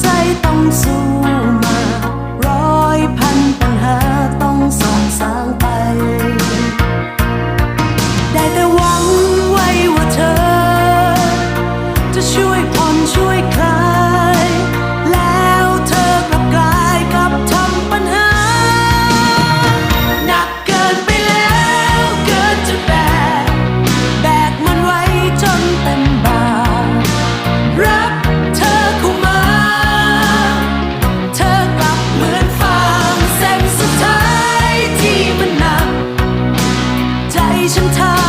ใจต้องสู้มา ร้อยพันปัญหาต้องส่อสางไป ได้แต่หวังไว้ว่าเธอ จะช่วยผ่อนช่วยคลาย 一声涛